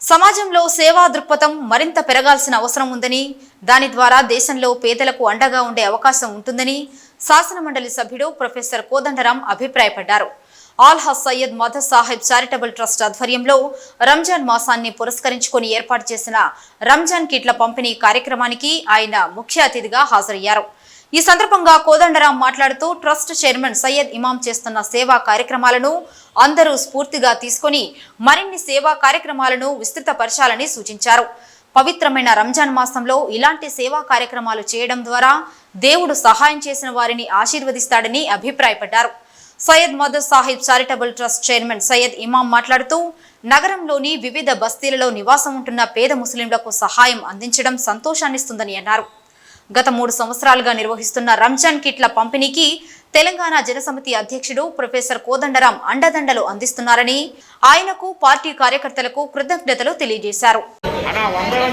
సమాజంలో సేవా దృక్పథం మరింత పెరగాల్సిన అవసరం ఉందని దాని ద్వారా దేశంలో పేదలకు అండగా ఉండే అవకాశం ఉంటుందని శాసనమండలి సభ్యుడు ప్రొఫెసర్ కోదండరాం అభిప్రాయపడ్డారు. ఆల్ హజ్ సయ్యద్ మద సాహెబ్ చారిటబుల్ ట్రస్ట్ ఆధ్వర్యంలో రంజాన్ మాసాన్ని పురస్కరించుకొని ఏర్పాటు చేసిన రంజాన్ కిట్ల పంపిణీ కార్యక్రమానికి ఆయన ముఖ్య అతిథిగా హాజరయ్యారు. ఈ సందర్భంగా కోదండరాం మాట్లాడుతూ ట్రస్ట్ చైర్మన్ సయ్యద్ ఇమాం చేస్తున్న సేవా కార్యక్రమాలను అందరూ స్ఫూర్తిగా తీసుకొని మరిన్ని సేవా కార్యక్రమాలను విస్తృతపరచాలని సూచించారు. పవిత్రమైన రంజాన్ మాసంలో ఇలాంటి సేవా కార్యక్రమాలు చేయడం ద్వారా దేవుడు సహాయం చేసిన వారిని ఆశీర్వదిస్తాడని అభిప్రాయపడ్డారు. Syed Madar Sahib charitable trust chairman Syed Imam మాట్లాడుతూ నగరంలోని వివిధ బస్తీలలో నివాసం ఉంటున్న పేద ముస్లింలకు సహాయం అందించడం సంతోషాన్నిస్తుందని అన్నారు. గత మూడు సంవత్సరాలుగా నిర్వహిస్తున్న రంజాన్ కిట్ల పంపిణీకి తెలంగాణ జనసమితి అధ్యక్షుడు ప్రొఫెసర్ కోదండరాం అండదండలు అందిస్తున్నారని ఆయనకు పార్టీ కార్యకర్తలకు కృతజ్ఞతలు తెలియజేశారు. అన్న వందలని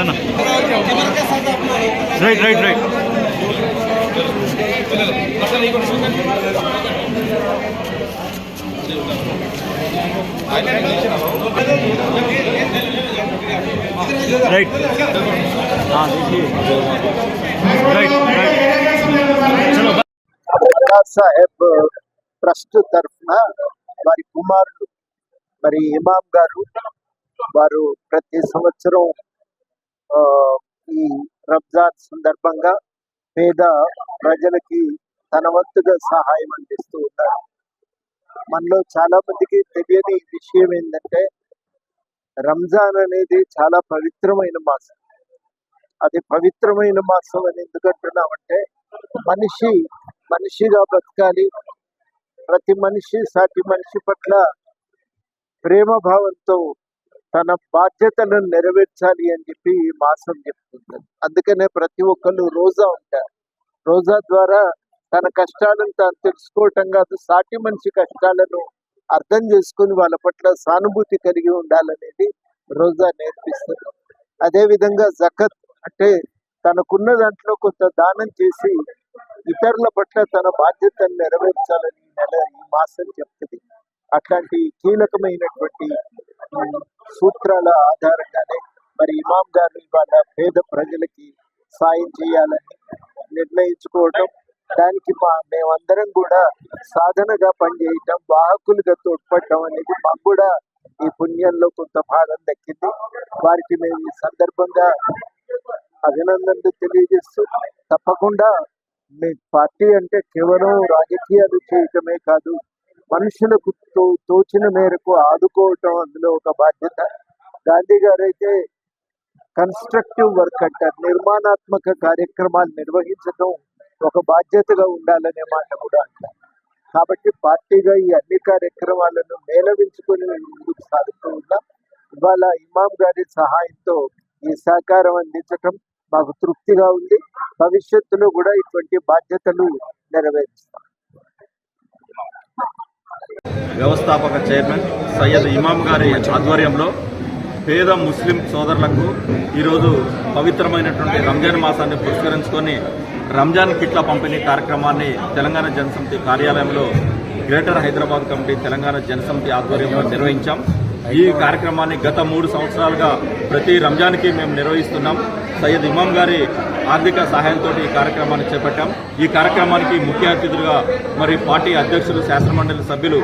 ఆ, ఇక్కడ ఇక్కడ ఆ, వస్తున్నాను ఉంటది. Ganesh right right right right right Dargah Saheb trust తరఫున వారి కుమారుడు మరి ఇమాం గారు వారు ప్రతి సంవత్సరం ఆ, ఈ రంజాన్ సందర్భంగా పేద ప్రజలకి తన వంతుగా సహాయం అందిస్తూ ఉన్నారు. మనలో చాలా మందికి తెలియని విషయం ఏంటంటే రంజాన్ అనేది చాలా పవిత్రమైన మాసం. అది పవిత్రమైన మాసం అని ఎందుకంటున్నామంటే మనిషి మనిషిగా బతకాలి. ప్రతి మనిషి సాటి మనిషి పట్ల ప్రేమ భావంతో తన బాధ్యతను నెరవేర్చాలి అని చెప్పి ఈ మాసం చెప్తుంది అందుకనే ప్రతి ఒక్కళ్ళు రోజా ఉంటారు. రోజా ద్వారా తన కష్టాలను తాను తెలుసుకోవటం కాదు సాటి మనిషి కష్టాలను అర్థం చేసుకుని వాళ్ళ పట్ల సానుభూతి కలిగి ఉండాలనేది రోజా నేర్పిస్తుంది. అదే విధంగా జకత్ అంటే తనకున్న దాంట్లో కొంత దానం చేసి ఇతరుల పట్ల తన బాధ్యతను నెరవేర్చాలని నెల ఈ మాసం చెప్తుంది. అట్లాంటి కీలకమైనటువంటి సూత్రాల ఆధారంగానే మరి ఇమాం గారు ఇవాళ పేద ప్రజలకి సాయం చేయాలని నిర్ణయించుకోవటం దానికి మా మేమందరం కూడా సాధనగా పనిచేయటం వాహకులుగా తోడ్పడటం అనేది మాకు కూడా ఈ పుణ్యంలో కొంత భాగం దక్కింది. వారికి మేము ఈ సందర్భంగా అభినందనలు తెలియజేస్తూ తప్పకుండా మీ పార్టీ అంటే కేవలం రాజకీయాలు చేయటమే కాదు మనుషులకు తోచిన మేరకు ఆదుకోవటం అందులో ఒక బాధ్యత. గాంధీ గారు అయితే కన్స్ట్రక్టివ్ వర్క్ అంటారు. నిర్మాణాత్మక కార్యక్రమాలు నిర్వహించడం ఒక బాధ్యతగా ఉండాలనే మాట కూడా అంటారు. కాబట్టి పార్టీగా ఈ అన్ని కార్యక్రమాలను మేళవించుకొని ముందుకు సాగుతూ ఉన్నాం ఇవాళ ఇమాం గారి సహాయంతో ఈ సహకారం అందించటం మాకు తృప్తిగా ఉంది. భవిష్యత్తులో కూడా ఇటువంటి బాధ్యతలు నెరవేరుస్తాం. వ్యవస్థాపక చైర్మన్ సయ్యద్ ఇమాం గారి ఆధ్వర్యంలో పేద ముస్లిం సోదరులకు ఈరోజు పవిత్రమైనటువంటి రంజాన్ మాసాన్ని పురస్కరించుకొని రంజాన్ కిట్ల పంపిణీ కార్యక్రమాన్ని తెలంగాణ జనసమితి కార్యాలయంలో గ్రేటర్ హైదరాబాద్ కమిటీ తెలంగాణ జనసమితి ఆధ్వర్యంలో నిర్వహించాం. ఈ కార్యక్రమాన్ని గత మూడు సంవత్సరాలుగా ప్రతి రంజాన్కి మేము నిర్వహిస్తున్నాం. సయ్యద్ ఇమాం గారి ఆర్థిక సహాయంతో ఈ కార్యక్రమాన్ని చేపట్టాం. ఈ కార్యక్రమానికి ముఖ్య అతిథులుగా మరి పార్టీ అధ్యక్షులు శాసనమండలి సభ్యులు